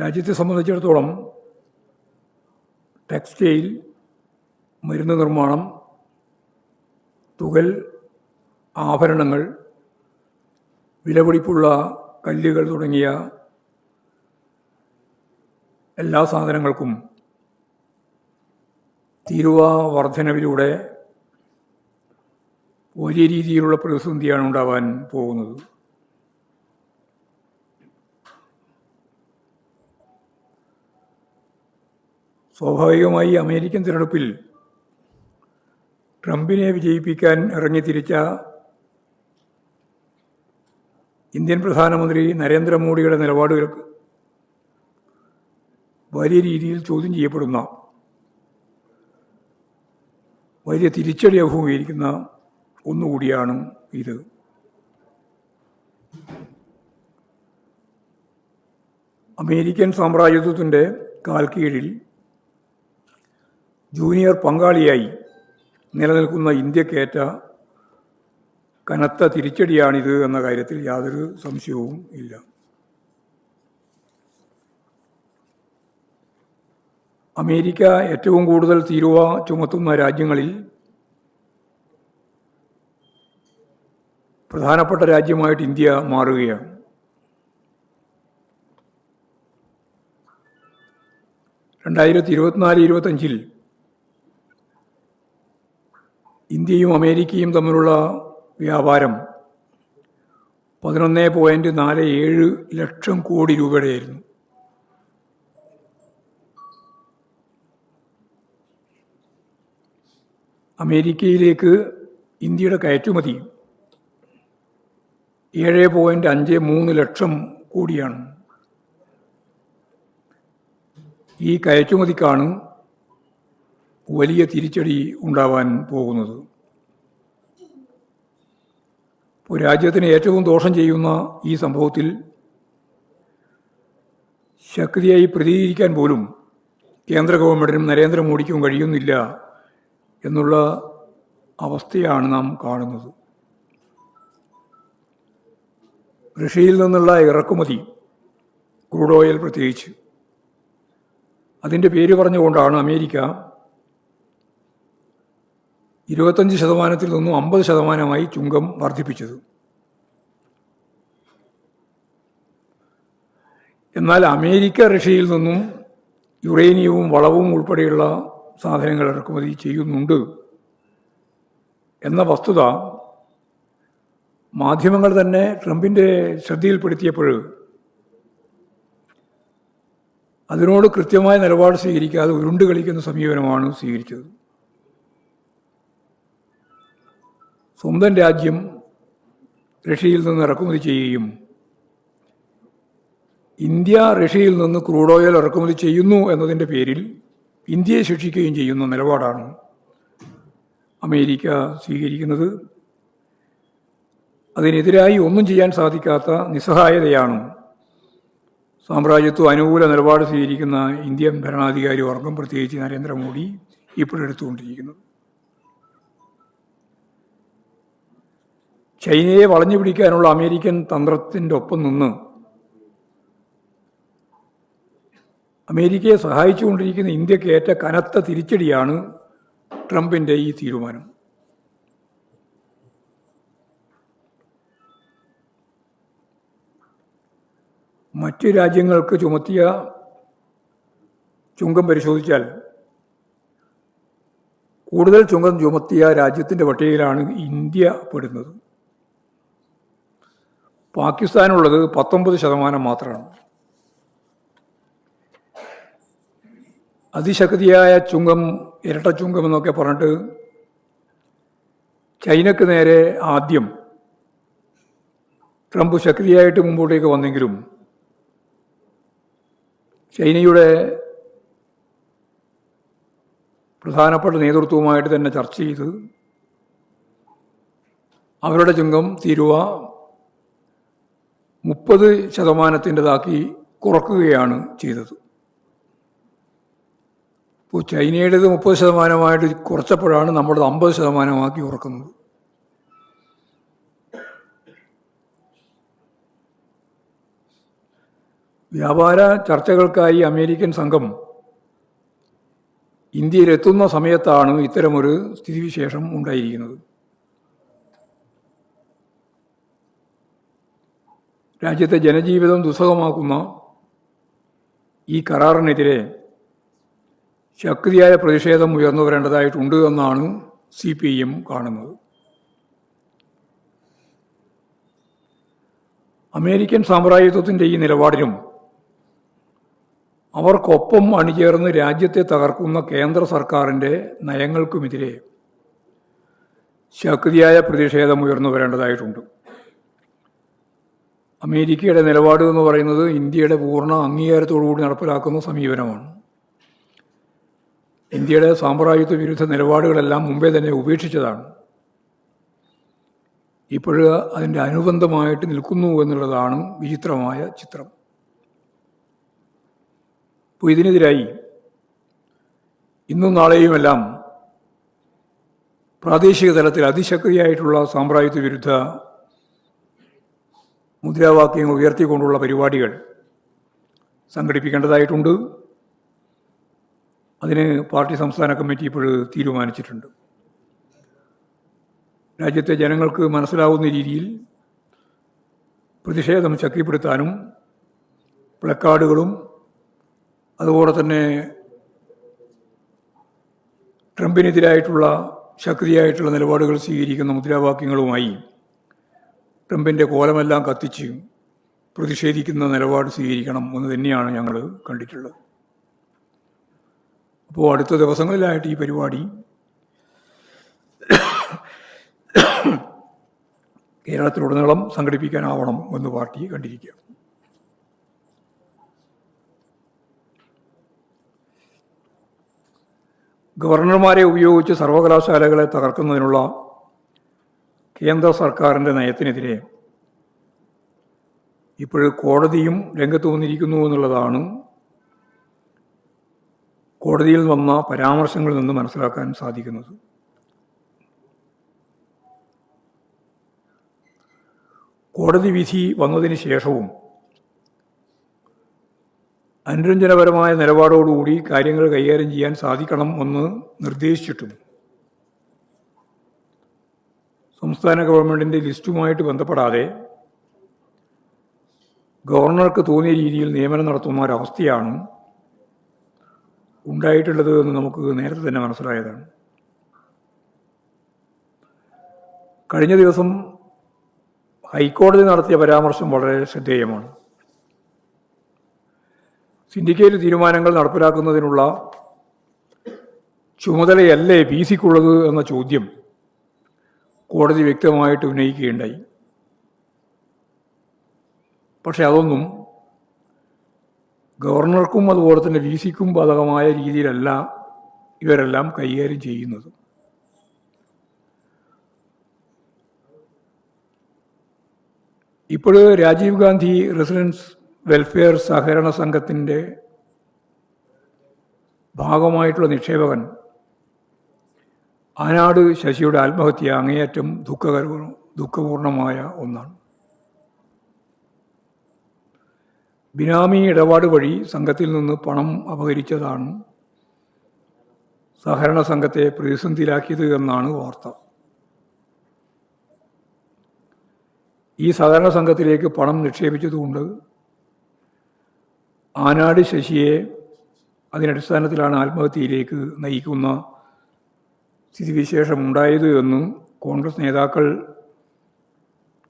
രാജ്യത്തെ സംബന്ധിച്ചിടത്തോളം ടെക്സ്റ്റൈൽ മരുന്ന് നിർമ്മാണം തുകൽ ആഭരണങ്ങൾ വിലപിടിപ്പുള്ള കല്ലുകൾ തുടങ്ങിയ എല്ലാ സാധനങ്ങൾക്കും തീരുവ വർധനവിലൂടെ വലിയ രീതിയിലുള്ള പ്രതിസന്ധിയാണ് ഉണ്ടാവാൻ പോകുന്നത്. സ്വാഭാവികമായി അമേരിക്കൻ തിരഞ്ഞെടുപ്പിൽ ട്രംപിനെ വിജയിപ്പിക്കാൻ ഇറങ്ങിത്തിരിച്ച ഇന്ത്യൻ പ്രധാനമന്ത്രി നരേന്ദ്രമോദിയുടെ നിലപാടുകൾക്ക് വലിയ രീതിയിൽ ചോദ്യം ചെയ്യപ്പെടുന്ന വലിയ തിരിച്ചടി അഭിമുഖീകരിക്കുന്ന ഒന്നുകൂടിയാണ് ഇത്. അമേരിക്കൻ സാമ്രാജ്യത്വത്തിന്റെ കാൽക്കീഴിൽ ജൂനിയർ പങ്കാളിയായി നിലനിൽക്കുന്ന ഇന്ത്യക്കേറ്റ കനത്ത തിരിച്ചടിയാണിത് എന്ന കാര്യത്തിൽ യാതൊരു സംശയവും ഇല്ല. അമേരിക്ക ഏറ്റവും കൂടുതൽ തീരുവ ചുമത്തുന്ന രാജ്യങ്ങളിൽ പ്രധാനപ്പെട്ട രാജ്യമായിട്ട് ഇന്ത്യ മാറുകയാണ്. രണ്ടായിരത്തി ഇരുപത്തിനാല് ഇരുപത്തഞ്ചിൽ ഇന്ത്യയും അമേരിക്കയും തമ്മിലുള്ള വ്യാപാരം പതിനൊന്ന് പോയിന്റ് നാല് ഏഴ് ലക്ഷം കോടി രൂപയുടെയായിരുന്നു. അമേരിക്കയിലേക്ക് ഇന്ത്യയുടെ കയറ്റുമതി ഏഴ് പോയിന്റ് അഞ്ച് മൂന്ന് ലക്ഷം കോടിയാണ്. ഈ കയറ്റുമതിക്കാണ് വലിയ തിരിച്ചടി ഉണ്ടാവാൻ പോകുന്നത്. രാജ്യത്തിന് ഏറ്റവും ദോഷം ചെയ്യുന്ന ഈ സംഭവത്തിൽ ശക്തിയായി പ്രതികരിക്കാൻ പോലും കേന്ദ്ര ഗവൺമെന്റിനും നരേന്ദ്രമോദിക്കും കഴിയുന്നില്ല എന്നുള്ള അവസ്ഥയാണ് നാം കാണുന്നത്. റഷ്യയിൽ നിന്നുള്ള ഇറക്കുമതി ക്രൂഡ് ഓയിൽ പ്രത്യേകിച്ച്. അതിന്റെ പേര് പറഞ്ഞുകൊണ്ടാണ് അമേരിക്ക ഇരുപത്തഞ്ച് ശതമാനത്തിൽ നിന്നും അമ്പത് ശതമാനമായി ചുങ്കം വർദ്ധിപ്പിച്ചത്. എന്നാൽ അമേരിക്ക റഷ്യയിൽ നിന്നും യുറേനിയവും വളവും ഉൾപ്പെടെയുള്ള സാധനങ്ങൾ ഇറക്കുമതി ചെയ്യുന്നുണ്ട് എന്ന വസ്തുത മാധ്യമങ്ങൾ തന്നെ ട്രംപിന്റെ ശ്രദ്ധയിൽപ്പെടുത്തിയപ്പോൾ അതിനോട് കൃത്യമായ നിലപാട് സ്വീകരിക്കാതെ ഉരുണ്ട് കളിക്കുന്ന സമീപനമാണ് സ്വീകരിച്ചത്. സ്വന്തം രാജ്യം റഷ്യയിൽ നിന്ന് ഇറക്കുമതി ചെയ്യുകയും ഇന്ത്യ റഷ്യയിൽ നിന്ന് ക്രൂഡ് ഓയിൽ ഇറക്കുമതി ചെയ്യുന്നു എന്നതിന്റെ പേരിൽ ഇന്ത്യയെ ശിക്ഷിക്കുകയും ചെയ്യുന്ന നിലപാടാണ് അമേരിക്ക സ്വീകരിക്കുന്നത്. അതിനെതിരായി ഒന്നും ചെയ്യാൻ സാധിക്കാത്ത നിസ്സഹായതയാണ് സാമ്രാജ്യത്വ അനുകൂല നിലപാട് സ്വീകരിക്കുന്ന ഇന്ത്യൻ ഭരണാധികാരി വർഗം പ്രത്യേകിച്ച് നരേന്ദ്രമോദി ഇപ്പോഴെടുത്തുകൊണ്ടിരിക്കുന്നത്. ചൈനയെ വളഞ്ഞു പിടിക്കാനുള്ള അമേരിക്കൻ തന്ത്രത്തിന്റെ ഒപ്പം നിന്ന് അമേരിക്കയെ സഹായിച്ചുകൊണ്ടിരിക്കുന്ന ഇന്ത്യയ്ക്ക് ഏറ്റ കനത്ത തിരിച്ചടിയാണ് ട്രംപിന്റെ ഈ തീരുമാനം. മറ്റ് രാജ്യങ്ങൾക്ക് ചുമത്തിയ ചുങ്കം പരിശോധിച്ചാൽ കൂടുതൽ ചുങ്കം ചുമത്തിയ രാജ്യത്തിന്റെ പട്ടികയിലാണ് ഇന്ത്യ പെടുന്നത്. പാകിസ്ഥാനുള്ളത് പത്തൊമ്പത് ശതമാനം മാത്രമാണ്. അതിശക്തിയായ ചുങ്കം ഇരട്ട ചുങ്കം എന്നൊക്കെ പറഞ്ഞിട്ട് ചൈനക്ക് നേരെ ആദ്യം ട്രംപ് ശക്തിയായിട്ട് മുമ്പോട്ടേക്ക് വന്നെങ്കിലും ചൈനയുടെ പ്രധാനപ്പെട്ട നേതൃത്വവുമായിട്ട് തന്നെ ചർച്ച ചെയ്ത് അവരുടെ ചുങ്കം തീരുവ. മുപ്പത് ശതമാനത്തിന്റെതാക്കി കുറക്കുകയാണ് ചെയ്തത്. ഇപ്പോൾ ചൈനയുടേത് മുപ്പത് ശതമാനമായിട്ട് കുറച്ചപ്പോഴാണ് നമ്മളത് അമ്പത് ശതമാനമാക്കി ഉറക്കുന്നത് വ്യാപാര ചർച്ചകൾക്കായി അമേരിക്കൻ സംഘം ഇന്ത്യയിലെത്തുന്ന സമയത്താണ് ഇത്തരമൊരു സ്ഥിതിവിശേഷം ഉണ്ടായിരിക്കുന്നത്. രാജ്യത്തെ ജനജീവിതം ദുസ്സഹമാക്കുന്ന ഈ കരാറിനെതിരെ ശക്തിയായ പ്രതിഷേധം ഉയർന്നു വരേണ്ടതായിട്ടുണ്ട് എന്നാണ് സി പി എം കാണുന്നത്. അമേരിക്കൻ സാമ്രാജ്യത്വത്തിന്റെ ഈ നിലപാടിലും അവർക്കൊപ്പം അണിചേർന്ന് രാജ്യത്തെ തകർക്കുന്ന കേന്ദ്ര സർക്കാരിന്റെ നയങ്ങൾക്കുമെതിരെ ശക്തിയായ പ്രതിഷേധം ഉയർന്നു വരേണ്ടതായിട്ടുണ്ട്. അമേരിക്കയുടെ നിലപാട് എന്ന് പറയുന്നത് ഇന്ത്യയുടെ പൂർണ അംഗീകാരത്തോടുകൂടി നടപ്പിലാക്കുന്ന സമീപനമാണ്. ഇന്ത്യയുടെ സാമ്രാജ്യത്വ വിരുദ്ധ നിലപാടുകളെല്ലാം മുമ്പേ തന്നെ ഉപേക്ഷിച്ചതാണ്. ഇപ്പോഴ് അതിന്റെ അനുബന്ധമായിട്ട് നിൽക്കുന്നു എന്നുള്ളതാണ് വിചിത്രമായ ചിത്രം. അപ്പോൾ ഇതിനെതിരായി ഇന്നും നാളെയുമെല്ലാം പ്രാദേശിക തലത്തിൽ അതിശക്തിയായിട്ടുള്ള സാമ്രാജ്യത്വ വിരുദ്ധ മുദ്രാവാക്യങ്ങൾ ഉയർത്തിക്കൊണ്ടുള്ള പരിപാടികൾ സംഘടിപ്പിക്കേണ്ടതായിട്ടുണ്ട്. അതിന് പാർട്ടി സംസ്ഥാന കമ്മിറ്റി ഇപ്പോൾ തീരുമാനിച്ചിട്ടുണ്ട്. രാജ്യത്തെ ജനങ്ങൾക്ക് മനസ്സിലാവുന്ന രീതിയിൽ പ്രതിഷേധം ശക്തിപ്പെടുത്താനും പ്ലക്കാർഡുകളും അതുപോലെ തന്നെ ട്രംപിനെതിരായിട്ടുള്ള ശക്തിയായിട്ടുള്ള നിലപാടുകൾ സ്വീകരിക്കുന്ന മുദ്രാവാക്യങ്ങളുമായി ട്രംപിന്റെ കോലമെല്ലാം കത്തിച്ച് പ്രതിഷേധിക്കുന്ന നിലപാട് സ്വീകരിക്കണം എന്ന് തന്നെയാണ് ഞങ്ങൾ കണ്ടിട്ടുള്ളത്. അപ്പോൾ അടുത്ത ദിവസങ്ങളിലായിട്ട് ഈ പരിപാടി കേരളത്തിലുടനീളം സംഘടിപ്പിക്കാനാവണം എന്ന് പാർട്ടി കണ്ടിരിക്കുക ഗവർണർമാരെ ഉപയോഗിച്ച് സർവകലാശാലകളെ തകർക്കുന്നതിനുള്ള കേന്ദ്ര സർക്കാരിന്റെ നയത്തിനെതിരെ. ഇപ്പോൾ കോടതിയും രംഗത്ത് വന്നിരിക്കുന്നു എന്നുള്ളതാണ് കോടതിയിൽ വന്ന പരാമർശങ്ങളിൽ നിന്ന് മനസ്സിലാക്കാൻ സാധിക്കുന്നത്. കോടതി വിധി വന്നതിന് ശേഷവും അനുരഞ്ജനപരമായ നിലപാടോടുകൂടി കാര്യങ്ങൾ കൈകാര്യം ചെയ്യാൻ സാധിക്കണം എന്ന് നിർദ്ദേശിച്ചിട്ടും സംസ്ഥാന ഗവൺമെന്റിന്റെ ലിസ്റ്റുമായിട്ട് ബന്ധപ്പെടാതെ ഗവർണർക്ക് തോന്നിയ രീതിയിൽ നിയമനം നടത്തുന്ന ഒരവസ്ഥയാണ് ഉണ്ടായിട്ടുള്ളത് എന്ന് നമുക്ക് നേരത്തെ തന്നെ മനസ്സിലായതാണ്. കഴിഞ്ഞ ദിവസം ഹൈക്കോടതി നടത്തിയ പരാമർശം വളരെ ശ്രദ്ധേയമാണ്. സിൻഡിക്കേറ്റ് തീരുമാനങ്ങൾ നടപ്പിലാക്കുന്നതിനുള്ള ചുമതലയല്ലേ പി സിക്കുള്ളത് എന്ന ചോദ്യം കോടതി വ്യക്തമായിട്ട് ഉന്നയിക്കുകയുണ്ടായി. പക്ഷെ അതൊന്നും ഗവർണർക്കും അതുപോലെ തന്നെ വി സിക്കും ബാധകമായ രീതിയിലല്ല ഇവരെല്ലാം കൈകാര്യം ചെയ്യുന്നത്. ഇപ്പോൾ രാജീവ് ഗാന്ധി റെസിഡൻസ് വെൽഫെയർ സഹകരണ സംഘത്തിന്റെ ഭാഗമായിട്ടുള്ള നിക്ഷേപകൻ ആനാട് ശശിയുടെ ആത്മഹത്യ അങ്ങേയറ്റം ദുഃഖകര ദുഃഖപൂർണമായ ഒന്നാണ്. ബിനാമി ഇടപാട് വഴി സംഘത്തിൽ നിന്ന് പണം അപഹരിച്ചതാണ് സഹകരണ സംഘത്തെ പ്രതിസന്ധിയിലാക്കിയത് എന്നാണ് വാർത്ത. ഈ സഹകരണ സംഘത്തിലേക്ക് പണം നിക്ഷേപിച്ചതുകൊണ്ട് ആനാട് ശശിയെ അതിനടിസ്ഥാനത്തിലാണ് ആത്മഹത്യയിലേക്ക് നയിക്കുന്ന സ്ഥിതിവിശേഷം ഉണ്ടായത് എന്ന് കോൺഗ്രസ് നേതാക്കൾ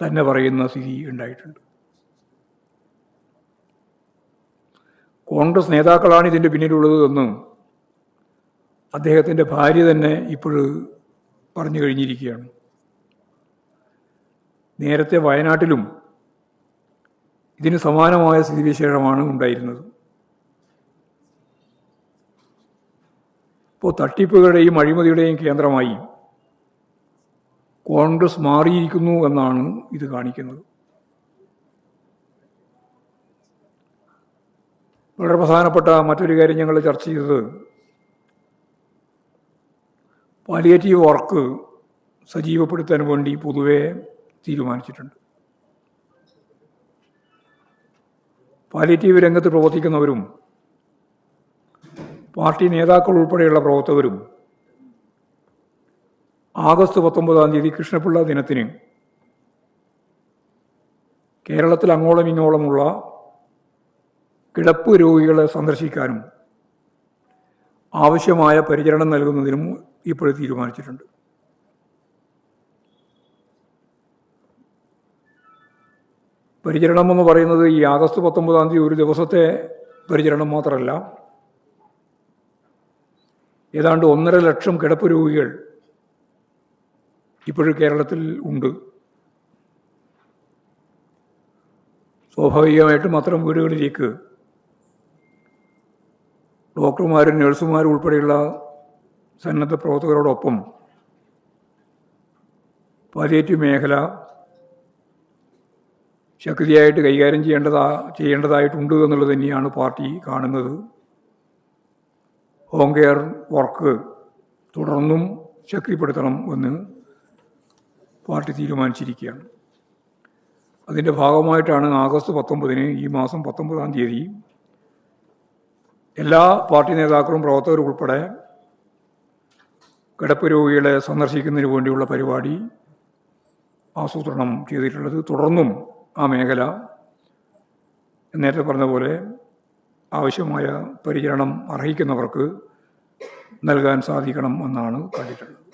തന്നെ പറയുന്ന സ്ഥിതി ഉണ്ടായിട്ടുണ്ട്. കോൺഗ്രസ് നേതാക്കളാണ് ഇതിന്റെ പിന്നിലുള്ളത് എന്ന് അദ്ദേഹത്തിന്റെ ഭാര്യ തന്നെ ഇപ്പോൾ പറഞ്ഞു കഴിഞ്ഞിരിക്കുകയാണ്. നേരത്തെ വയനാട്ടിലും ഇതിന് സമാനമായ സ്ഥിതിവിശേഷമാണ് ഉണ്ടായിരുന്നത്. ഇപ്പോൾ തട്ടിപ്പുകളുടെയും അഴിമതിയുടെയും കേന്ദ്രമായി കോൺഗ്രസ് മാറിയിരിക്കുന്നു എന്നാണ് ഇത് കാണിക്കുന്നത്. വളരെ പ്രധാനപ്പെട്ട മറ്റൊരു കാര്യം ഞങ്ങൾ ചർച്ച ചെയ്തത് പാലിയേറ്റീവ് വർക്ക് സജീവപ്പെടുത്താൻ വേണ്ടി പൊതുവെ തീരുമാനിച്ചിട്ടുണ്ട്. പാലിയേറ്റീവ് രംഗത്ത് പ്രവർത്തിക്കുന്നവരും പാർട്ടി നേതാക്കൾ ഉൾപ്പെടെയുള്ള പ്രവർത്തകരും ആഗസ്റ്റ് പത്തൊമ്പതാം തീയതി കൃഷ്ണപിള്ള ദിനത്തിന് കേരളത്തിൽ അങ്ങോളം ഇങ്ങോളമുള്ള കിടപ്പ് രോഗികളെ സന്ദർശിക്കാനും ആവശ്യമായ പരിചരണം നൽകുന്നതിനും ഇപ്പോഴും തീരുമാനിച്ചിട്ടുണ്ട്. പരിചരണം എന്ന് പറയുന്നത് ഈ ആഗസ്റ്റ് പത്തൊമ്പതാം തീയതി ഒരു ദിവസത്തെ പരിചരണം മാത്രമല്ല ഏതാണ്ട് ഒന്നര ലക്ഷം കിടപ്പ് രോഗികൾ ഇപ്പോഴും കേരളത്തിൽ ഉണ്ട്. സ്വാഭാവികമായിട്ടും അത്തരം വീടുകളിലേക്ക് ഡോക്ടർമാരും നഴ്സുമാരും ഉൾപ്പെടെയുള്ള സന്നദ്ധ പ്രവർത്തകരോടൊപ്പം പാലിയേറ്റീവ് മേഖല ശക്തിയായിട്ട് കൈകാര്യം ചെയ്യേണ്ടതാ ചെയ്യേണ്ടതായിട്ടുണ്ട് എന്നുള്ളത് തന്നെയാണ് പാർട്ടി കാണുന്നത്. ഹോം കെയർ വർക്ക് തുടർന്നും ശക്തിപ്പെടുത്തണം എന്ന് പാർട്ടി തീരുമാനിച്ചിരിക്കുകയാണ്. അതിന്റെ ഭാഗമായിട്ടാണ് ആഗസ്റ്റ് പത്തൊമ്പതിന് ഈ മാസം പത്തൊമ്പതാം തീയതി എല്ലാ പാർട്ടി നേതാക്കളും പ്രവർത്തകരും ഉൾപ്പെടെ കിടപ്പ് രോഗികളെ സന്ദർശിക്കുന്നതിന് വേണ്ടിയുള്ള പരിപാടി ആസൂത്രണം ചെയ്തിട്ടുള്ളത് തുടർന്നും ആ മേഖല നേരത്തെ പറഞ്ഞ പോലെ ആവശ്യമായ പരിചരണം അർഹിക്കുന്നവർക്ക് നൽകാൻ സാധിക്കണം എന്നാണ് കണ്ടിട്ടുള്ളത്.